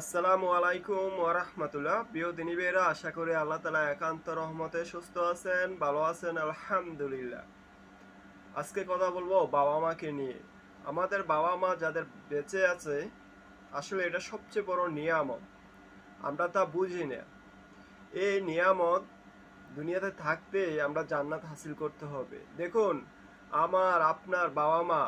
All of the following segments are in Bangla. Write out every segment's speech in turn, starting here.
আসসালামু আলাইকুম ওরহমতুল্লাহ প্রিয় দিনীবেরা আশা করি আল্লাহ তালা একান্ত রহমতে সুস্থ আছেন, ভালো আছেন, আলহামদুলিল্লাহ। আজকে কথা বলব বাবা মাকে নিয়ে। আমাদের বাবা মা যাদের বেঁচে আছে, আসলে এটা সবচেয়ে বড় নিয়ামত। আমরা তা বুঝি না। এই নিয়ামত দুনিয়াতে থাকতে আমরা জান্নাত হাসিল করতে হবে। দেখুন, আমার, আপনার বাবা মা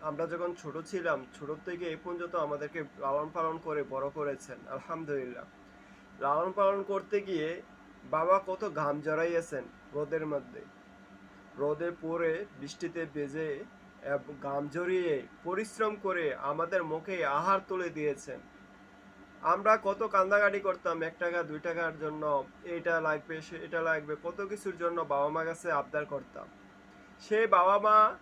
আমরা যখন ছোট ছিলাম ছোট থেকে এই পর্যন্ত আমাদেরকে লালন পালন করে বড় করেছেন, আলহামদুলিল্লাহ। লালন পালন করতে গিয়ে বাবা কত ঘাম জড়াইয়েছেন রোদের মধ্যে। রোদে পড়ে, বৃষ্টিতে এব- ঘাম জড়িয়ে পরিশ্রম করে আমাদের মুখে আহার তুলে দিয়েছেন। আমরা কত কান্দাকাটি করতাম, এক টাকা, দুই টাকার জন্য, এটা লাগবে, সে, এটা লাগবে, কত কিছুর জন্য বাবা মা কাছে আবদার করতাম। সেই বাবা মা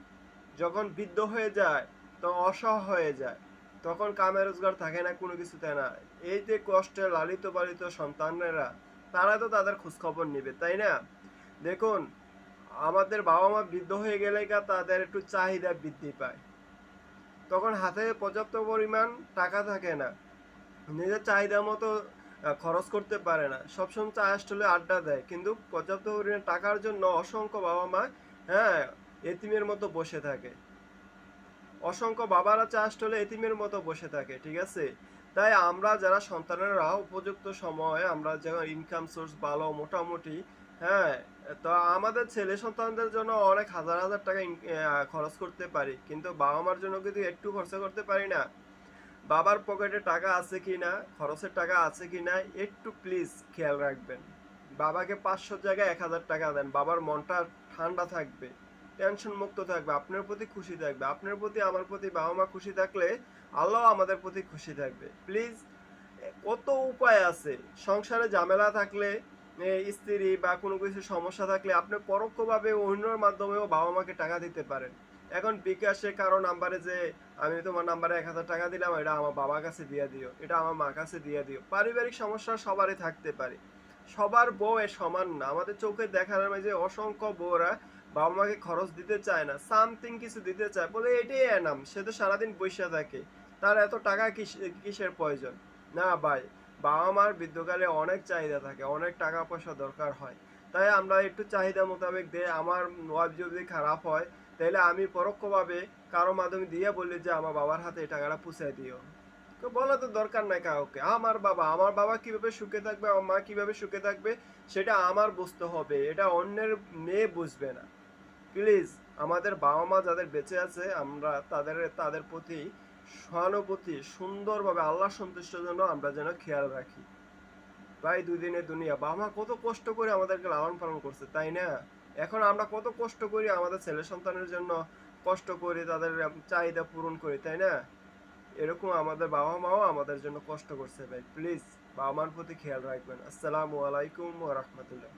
যখন বৃদ্ধ হয়ে যায় তখন অসহায় হয়ে যায়। তখন কামে রোজগার থাকে না, কোনো কিছুতে না। এই যে কষ্টে লালিত পালিত সন্তানেরা, তারা তো তাদের খোঁজখবর নেবে, তাই না? দেখুন, আমাদের বাবা মা বৃদ্ধ হয়ে গেলে তাদের একটু চাহিদা বৃদ্ধি পায়। তখন হাতে পর্যাপ্ত পরিমাণ টাকা থাকে না। নিজের চাহিদা মতো খরচ করতে পারে না। সবসময় চা আসলে আড্ডা দেয়। কিন্তু পর্যাপ্ত পরিমাণ টাকার জন্য অসংখ্য বাবা মা হ্যাঁ এতিমের মতো বসে থাকে। অসংখ্য বাবারা চা হলে এতিমের মতো বসে থাকে, ঠিক আছে? তাই আমরা যারা সন্তানেরা, উপযুক্ত সময়ে আমরা যেমন ইনকাম সোর্স ভালো, মোটামুটি হ্যাঁ তো আমাদের ছেলে সন্তানদের জন্য অনেক হাজার হাজার টাকা খরচ করতে পারি, কিন্তু বাবা মার জন্য কিন্তু একটু খরচ করতে পারি না। বাবার পকেটে টাকা আছে কি না, খরচের টাকা আছে কি না, একটু প্লিজ খেয়াল রাখবেন। বাবাকে পাঁচশো জায়গায় এক হাজার টাকা দেন, বাবার মনটা ঠান্ডা থাকবে। টেনশন মুক্ত থাকবে, আপনার প্রতি খুশি থাকবে, আপনার প্রতি, আমার প্রতি বাবা মা খুশি থাকলে আল্লাহ আমাদের প্রতি খুশি থাকবে। প্লিজ কত উপায় আছে? সংসারে ঝামেলা থাকলে স্ত্রী বা কোনো কিছু সমস্যা থাকলে আপনি পরোক্ষভাবে অন্যর মাধ্যমেও বাবা মাকে টাকা দিতে পারেন। এখন বিকাশে কারও নাম্বারে যে, আমি তোমার নাম্বারে এক হাজার টাকা দিলাম, এটা আমার বাবার কাছে দিয়ে দিও, এটা আমার মার কাছে দিয়ে দিও। পারিবারিক সমস্যা সবারই থাকতে পারে। সবার বউ সমান না। আমাদের চোখে দেখার মাঝে অসংখ্য বউরা বাবা মাকে খরচ দিতে চায় না সামথিং কিছু দিতে চায়, বলে এটাই এনাম, সে তো সারাদিন বসে থাকে। তার এত টাকা কিস- কিসের প্রয়োজন? না ভাই বাবা মার বৃদ্ধকালে অনেক চাহিদা থাকে, অনেক টাকা পয়সা দরকার হয়। তাই আমরা একটু চাহিদা মোতাবেক দিয়ে আমার ওয়াইফ যদি খারাপ হয় তাহলে আমি পরোক্ষভাবে কারও মাধ্যমে দিয়ে বলি যে আমার বাবার হাতে এই টাকাটা পুষাই দিও। তো বলা তো দরকার নাই কাউকে, আমার বাবা আমার বাবা কীভাবে সুখে থাকবে, আমার মা কীভাবে সুখে থাকবে, সেটা আমার বুঝতে হবে, এটা অন্যের মেয়ে বুঝবে না। প্লিজ, আমাদের বাবা মা যাদের বেঁচে আছে, আমরা তাদের তাদের প্রতি সহানুভূতি, সুন্দরভাবে আল্লাহ সন্তুষ্টের জন্য আমরা যেন খেয়াল রাখি। ভাই দুদিনের দুনিয়া। বাবা মা কত কষ্ট করে আমাদেরকে লালন পালন করছে, তাই না? এখন আমরা কত কষ্ট করি আমাদের ছেলে সন্তানের জন্য, কষ্ট করি তাদের চাহিদা পূরণ করি, তাই না? এরকম আমাদের বাবা মাও আমাদের জন্য কষ্ট করছে, ভাই। প্লিজ বাবা মার প্রতি খেয়াল রাখবেন। আসসালামু আলাইকুম ওয়া রাহমাতুল্লাহ।